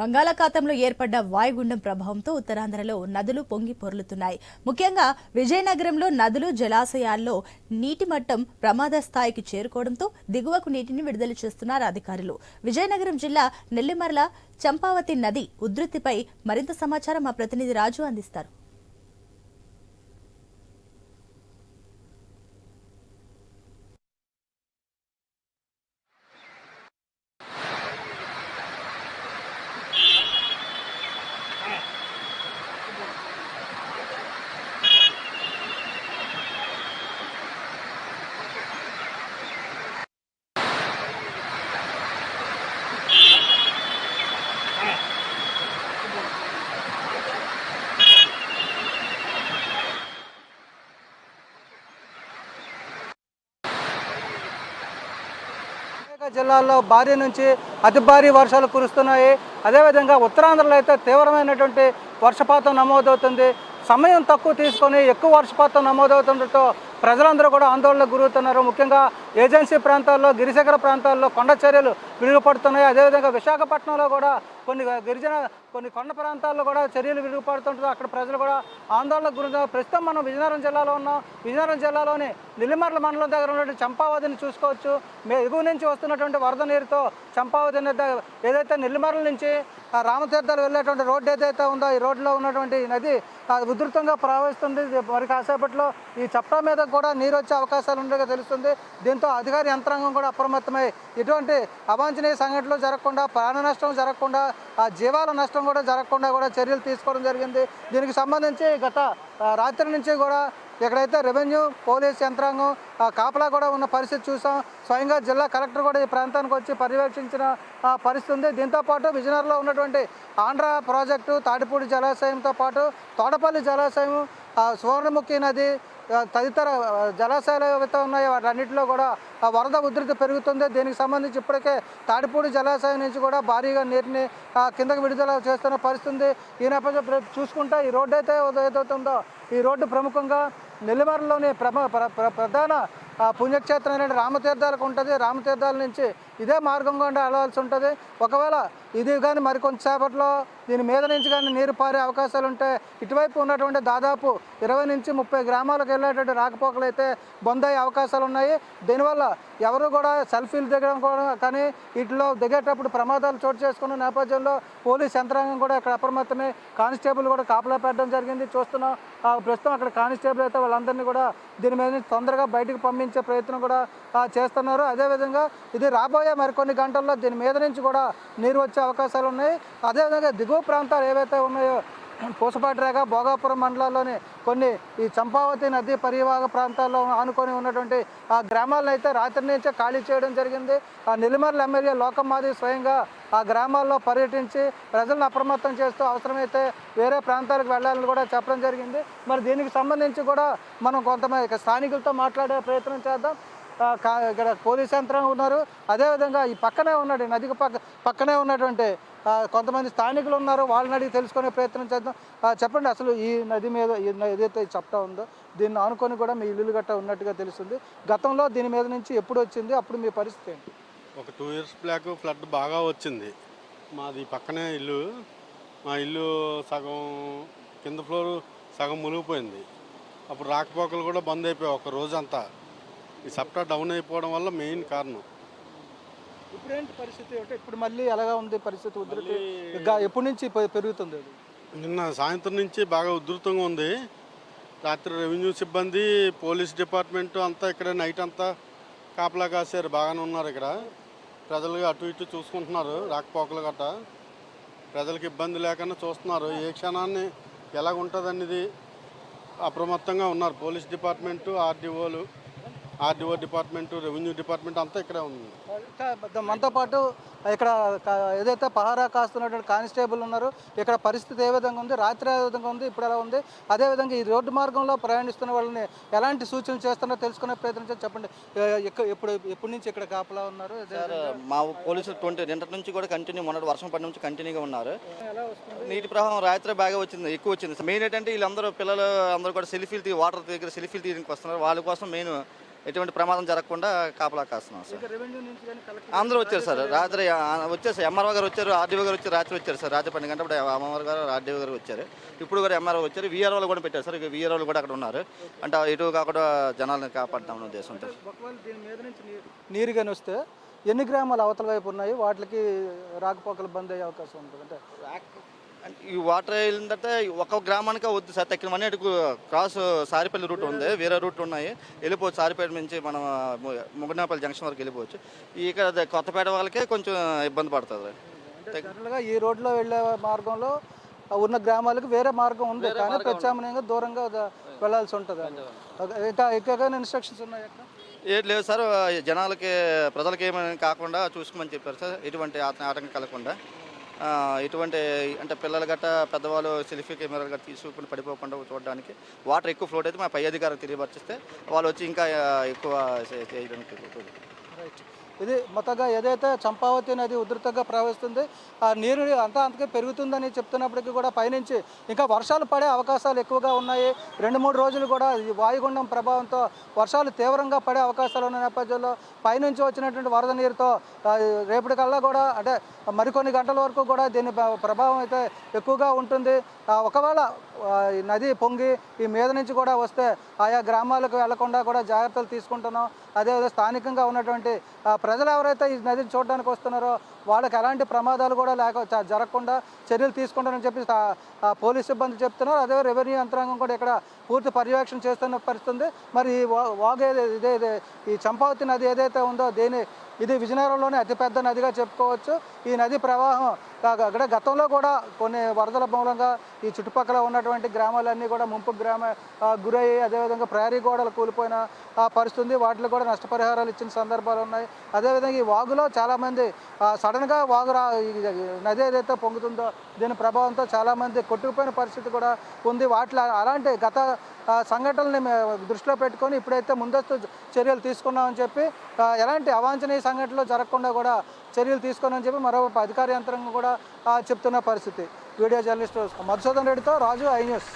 బంగాళాఖాతంలో ఏర్పడ్డ వాయుగుండం ప్రభావంతో ఉత్తరాంధ్రలో నదులు పొంగి పొర్లుతున్నాయి. ముఖ్యంగా విజయనగరంలో నదులు జలాశయాల్లో నీటి మట్టం ప్రమాద స్థాయికి చేరుకోవడంతో దిగువకు నీటిని విడుదల చేస్తున్నారు అధికారులు. విజయనగరం జిల్లా నెల్లిమర్ల చంపావతి నది ఉధృతిపై మరింత సమాచారం మా ప్రతినిధి రాజు అందిస్తారు. జిల్లాల్లో భారీ నుంచి అతి భారీ వర్షాలు కురుస్తున్నాయి. అదేవిధంగా ఉత్తరాంధ్రలో అయితే తీవ్రమైనటువంటి వర్షపాతం నమోదవుతుంది. సమయం తక్కువ తీసుకొని ఎక్కువ వర్షపాతం నమోదవుతుండటంతో ప్రజలందరూ కూడా ఆందోళనకు గురవుతున్నారు. ముఖ్యంగా ఏజెన్సీ ప్రాంతాల్లో గిరిశిఖర ప్రాంతాల్లో కొండ చర్యలు విరుగుపడుతున్నాయి. అదేవిధంగా విశాఖపట్నంలో కూడా కొన్ని గిరిజన కొన్ని కొండ ప్రాంతాల్లో కూడా చర్యలు విరుగుపడుతుంటుంది. అక్కడ ప్రజలు కూడా ఆందోళనకు గురించి ప్రస్తుతం మనం విజయనగరం జిల్లాలో ఉన్నాం. విజయనగరం జిల్లాలోని నిల్లిమర్ల మండలం దగ్గర ఉన్నటువంటి చంపావతిని చూసుకోవచ్చు. మే ఎగువ నుంచి వస్తున్నటువంటి వరద నీరుతో చంపావతి ఏదైతే నెల్లిమర్ల నుంచి రామతీర్థాలు వెళ్ళేటువంటి రోడ్డు ఏదైతే ఉందో ఈ రోడ్లో ఉన్నటువంటి నది ఉధృతంగా ప్రవహిస్తుంది. మరి కాసేపట్లో ఈ చప్టా మీద కూడా నీరు వచ్చే అవకాశాలు ఉండగా తెలుస్తుంది. దీంతో అధికార యంత్రాంగం కూడా అప్రమత్తమై ఇటువంటి అవాంఛనీయ సంఘటనలు జరగకుండా ప్రాణ నష్టం జరగకుండా ఆ జీవాల నష్టం కూడా జరగకుండా కూడా చర్యలు తీసుకోవడం జరిగింది. దీనికి సంబంధించి గత రాత్రి నుంచి కూడా ఎక్కడైతే రెవెన్యూ పోలీస్ యంత్రాంగం కాపలా కూడా ఉన్న పరిస్థితి చూసాం. స్వయంగా జిల్లా కలెక్టర్ కూడా ఈ ప్రాంతానికి వచ్చి పర్యవేక్షించిన పరిస్థితి ఉంది. దీంతో పాటు విజయనగరంలో ఉన్నటువంటి ఆంధ్ర ప్రాజెక్టు తాటిపూడి జలాశయంతో పాటు తోటపల్లి జలాశయం సువర్ణముఖి నది తదితర జలాశయాలు ఏవైతే ఉన్నాయో వాటన్నిటిలో కూడా ఆ వరద ఉధృతి పెరుగుతుంది. దీనికి సంబంధించి ఇప్పటికే తాడిపూడి జలాశయం నుంచి కూడా భారీగా నీటిని కిందకు కిందకి విడుదల చేస్తున్న పరిస్థితి ఈ నేపథ్యం చూసుకుంటే ఈ రోడ్డు అయితే ఏదైతే ఉందో ఈ రోడ్డు ప్రముఖంగా నెల్లిమర్రలోని ప్రమ ప్ర- ప్రధాన పుణ్యక్షేత్రం అనేది రామతీర్థాలకు ఉంటుంది. రామతీర్థాల నుంచి ఇదే మార్గం గుండా వెళ్ళాల్సి ఉంటుంది. ఒకవేళ ఇది కానీ మరికొంతసేపట్లో దీని మీద నుంచి కానీ నీరు పారే అవకాశాలు ఉంటే ఇటువైపు ఉన్నటువంటి దాదాపు ఇరవై నుంచి ముప్పై గ్రామాలకు వెళ్ళేటువంటి రాకపోకలు అయితే బంద్ అయ్యే అవకాశాలు ఉన్నాయి. దీనివల్ల ఎవరు కూడా సెల్ఫీలు దిగడం కూడా కానీ వీటిలో దిగేటప్పుడు ప్రమాదాలు చోటు చేసుకున్న నేపథ్యంలో పోలీస్ యంత్రాంగం కూడా ఇక్కడ అప్రమత్తమే కానిస్టేబుల్ కూడా కాపలా పెట్టడం జరిగింది. చూస్తున్నాం. ఆ, ప్రస్తుతం అక్కడ కానిస్టేబుల్ అయితే వాళ్ళందరినీ కూడా దీని మీద తొందరగా బయటకు పంపించే ప్రయత్నం కూడా చేస్తున్నారు. అదేవిధంగా ఇది రాబోయే మరికొన్ని గంటల్లో దీని మీద నుంచి కూడా నీరు వచ్చే అవకాశాలు ఉన్నాయి. అదేవిధంగా దిగువ ప్రాంతాలు ఏవైతే ఉన్నాయో పూసపాటిరేగ భోగాపురం మండలాల్లోని కొన్ని ఈ చంపావతి నది పరివాహక ప్రాంతాల్లో ఆనుకొని ఉన్నటువంటి ఆ గ్రామాలను అయితే రాత్రి నుంచే ఖాళీ చేయడం జరిగింది. ఆ నిలిమర్ల ఎమ్మెల్యే లోకమాది స్వయంగా ఆ గ్రామాల్లో పర్యటించి ప్రజలను అప్రమత్తం చేస్తూ అవసరమైతే వేరే ప్రాంతాలకు వెళ్ళాలని కూడా చెప్పడం జరిగింది. మరి దీనికి సంబంధించి కూడా మనం కొంతమంది స్థానికులతో మాట్లాడే ప్రయత్నం చేద్దాం. ఇక్కడ పోలీస్ యంత్రాంగం ఉన్నారు. అదేవిధంగా ఈ పక్కనే ఉన్నాడు నదికి పక్క పక్కనే ఉన్నటువంటి కొంతమంది స్థానికులు ఉన్నారు. వాళ్ళని అడిగి తెలుసుకునే ప్రయత్నం చేద్దాం. చెప్పండి అసలు ఈ నది మీద ఈ ఏదైతే చెప్తా ఉందో దీన్ని ఆనుకొని కూడా మీ ఇల్లు గట్ట ఉన్నట్టుగా తెలుస్తుంది. గతంలో దీని మీద నుంచి ఎప్పుడు వచ్చింది? అప్పుడు మీ పరిస్థితి ఏంటి? ఒక టూ ఇయర్స్ బ్లాక్ ఫ్లడ్ బాగా వచ్చింది. మాది పక్కనే ఇల్లు. మా ఇల్లు సగం కింద ఫ్లోర్ సగం మునిగిపోయింది. అప్పుడు రాకపోకలు కూడా బంద్ అయిపోయాయి ఒక రోజంతా. ఈ సప్టా డౌన్ అయిపోవడం వల్ల మెయిన్ కారణం. ఇప్పుడు ఏంటి పరిస్థితి? అంటే ఇప్పుడు మళ్ళీ ఎలాగా ఉంది పరిస్థితి? ఉధృతి ఎప్పటి నుంచి పె- పెరుగుతుంది అది? నిన్న సాయంత్రం నుంచి బాగా ఉధృతంగా ఉంది. రాత్రి రెవెన్యూ సిబ్బంది పోలీస్ డిపార్ట్మెంట్ అంతా ఇక్కడ నైట్ అంతా కాపలా కాశారు. బాగానే ఉన్నారు ఇక్కడ. ప్రజలు అటు ఇటు చూసుకుంటున్నారు. రాకపోకలు గట్ట ప్రజలకు ఇబ్బంది లేకుండా చూస్తున్నారు. ఏ క్షణాన్ని ఉంటుంది అనేది అప్రమత్తంగా ఉన్నారు. పోలీస్ డిపార్ట్మెంటు ఆర్డీఓలు. ఆర్డీఓ డిపార్ట్మెంటు రెవెన్యూ డిపార్ట్మెంట్ అంతా ఇక్కడే ఉంది. మనతో పాటు ఇక్కడ ఏదైతే పహారా కాస్తున్నటువంటి కానిస్టేబుల్ ఉన్నారు ఇక్కడ పరిస్థితి ఏ విధంగా ఉంది? రాత్రి ఏ విధంగా ఉంది? ఇప్పుడు ఎలా ఉంది? అదేవిధంగా ఈ రోడ్డు మార్గంలో ప్రయాణిస్తున్న వాళ్ళని ఎలాంటి సూచనలు చేస్తున్నారో తెలుసుకునే ప్రయత్నం చేసి చెప్పండి. ఎప్పుడు ఎప్పటి నుంచి ఇక్కడ కాపలా ఉన్నారు? సార్ మా పోలీసులు ట్వంటీ నిన్నటి నుంచి కూడా కంటిన్యూ మొన్నటి వర్షం పడి నుంచి కంటిన్యూగా ఉన్నారు. ఎలా వస్తుంది? నీటి ప్రవాహం రాత్రి బాగా వచ్చింది ఎక్కువ వచ్చింది. మెయిన్ ఏంటంటే వీళ్ళందరూ పిల్లలు అందరూ కూడా సెల్ఫీలు తీ వాటర్ దగ్గర సెల్ఫీలు తీయడానికి వస్తున్నారు. వాళ్ళ కోసం మెయిన్ ఎటువంటి ప్రమాదం జరగకుండా కాపలా కాస్తున్నాం సార్. రెవెన్యూ నుంచి కానీ కలెక్టర్ అందరూ వచ్చారు సార్. రాత్రి వచ్చారు సార్. ఎంఆర్ఓ గారు వచ్చారు ఆర్డీఓ గారు వచ్చారు రాత్రి వచ్చారు సార్. రాత్రి పన్నెండు గంటప్పుడు అమ్మవారు గారు ఆర్డీఓ గారు వచ్చారు. ఇప్పుడు కూడా ఎంఆర్ఓ వచ్చారు. వీఆర్ఓలు కూడా పెట్టారు సార్. ఇక వీఆర్ఓలు కూడా అక్కడ ఉన్నారు. అంటే ఎటు కాకుండా జనాలను కాపాడతామని ఉద్దేశంతో ఒకవేళ దీని మీద నుంచి నీరు నీరు కానీ వస్తే ఎన్ని గ్రామాలు అవతల వైపు ఉన్నాయి? వాటికి రాకపోకలు బంద్ అయ్యే అవకాశం ఉంటుంది. అంటే అంటే ఈ వాటర్ వెళ్ళిందంటే ఒక గ్రామానికి వద్దు సార్. తక్కిన మనీ క్రాస్ సారిపల్లి రూట్ ఉంది. వేరే రూట్ ఉన్నాయి. వెళ్ళిపోవచ్చు. సారిపేట నుంచి మనం ముగనాపల్లి జంక్షన్ వరకు వెళ్ళిపోవచ్చు. ఇక్కడ కొత్తపేట వాళ్ళకే కొంచెం ఇబ్బంది పడుతుంది జనరల్గా ఈ రోడ్లో వెళ్ళే మార్గంలో ఉన్న గ్రామాలకు వేరే మార్గం ఉంది. కానీ ప్రత్యామ్నాయంగా దూరంగా వెళ్ళాల్సి ఉంటుంది. ఇంకా ఎక్కువగా ఇన్స్ట్రక్షన్స్ ఉన్నాయి ఏం లేదు సార్. జనాలకి ప్రజలకి ఏమైనా కాకుండా చూసుకోమని చెప్పారు సార్. ఎటువంటి ఆట- ఆటంకం కలగకుండా. ఇటువంటి ఎటువంటి అంటే పిల్లలు గట్ట పెద్దవాళ్ళు సెల్ఫీ కెమెరాలు గట్ట తీసుకుని పడిపోకుండా చూడడానికి వాటర్ ఎక్కువ ఫ్లోట్ అయితే మా పై అధికారులకు తెలియపరిచిస్తే వాళ్ళు వచ్చి ఇంకా ఎక్కువ చేయడానికి రైట్. ఇది మొత్తగా ఏదైతే చంపావతి నది ఉధృతంగా ప్రవహిస్తుంది ఆ నీరు అంతా అంతకే పెరుగుతుందని చెప్తున్నప్పటికీ కూడా పైనుంచి ఇంకా వర్షాలు పడే అవకాశాలు ఎక్కువగా ఉన్నాయి. రెండు మూడు రోజులు కూడా ఈ వాయుగుండం ప్రభావంతో వర్షాలు తీవ్రంగా పడే అవకాశాలు ఉన్న నేపథ్యంలో పైనుంచి వచ్చినటువంటి వరద నీరుతో రేపటికల్లా కూడా అంటే మరికొన్ని గంటల వరకు కూడా దీని ప్రభావం అయితే ఎక్కువగా ఉంటుంది. ఒకవేళ నది పొంగి ఈ మీద నుంచి కూడా వస్తే ఆయా గ్రామాలకు వెళ్ళకుండా కూడా జాగ్రత్తలు తీసుకుంటున్నాం. అదేవిధంగా స్థానికంగా ఉన్నటువంటి ప్రజలు ఎవరైతే ఈ నదిని చూడడానికి వస్తున్నారో వాళ్ళకి ఎలాంటి ప్రమాదాలు కూడా లేక జరగకుండా చర్యలు తీసుకుంటారని చెప్పి పోలీస్ సిబ్బంది చెప్తున్నారు. అదే రెవెన్యూ యంత్రాంగం కూడా ఇక్కడ పూర్తి పర్యవేక్షణ చేస్తున్న పరిస్థితుంది. మరి ఈ వా- ఇదే ఈ చంపావతి నది ఏదైతే ఉందో దీని ఇది విజయనగరంలోనే అతిపెద్ద నదిగా చెప్పుకోవచ్చు. ఈ నది ప్రవాహం అక్కడ గతంలో కూడా కొన్ని వరదల మూలంగా ఈ చుట్టుపక్కల ఉన్నటువంటి గ్రామాలన్నీ కూడా ముంపు గ్రామ గురయ్యి అదేవిధంగా ప్రహరీ గోడలు కూలిపోయిన ఆ, పరిస్థితి ఉంది వాటిలో కూడా నష్టపరిహారాలు ఇచ్చిన సందర్భాలు ఉన్నాయి. అదేవిధంగా ఈ వాగులో చాలామంది సడన్గా వాగు రా నది ఏదైతే పొంగుతుందో దీని ప్రభావంతో చాలామంది కొట్టుకుపోయిన పరిస్థితి కూడా ఉంది. వాటిలో అలాంటి గత సంఘటనల్ని దృష్టిలో పెట్టుకొని ఇప్పుడైతే ముందస్తు చర్యలు తీసుకున్నామని చెప్పి ఎలాంటి అవాంఛనీయ సంఘటనలు జరగకుండా కూడా చర్యలు తీసుకున్నామని చెప్పి మరో అధికార యంత్రాంగం కూడా చెప్తున్న పరిస్థితి. వీడియో జర్నలిస్ట్ మధుసూదన్ రెడ్డితో రాజు ఐ న్యూస్.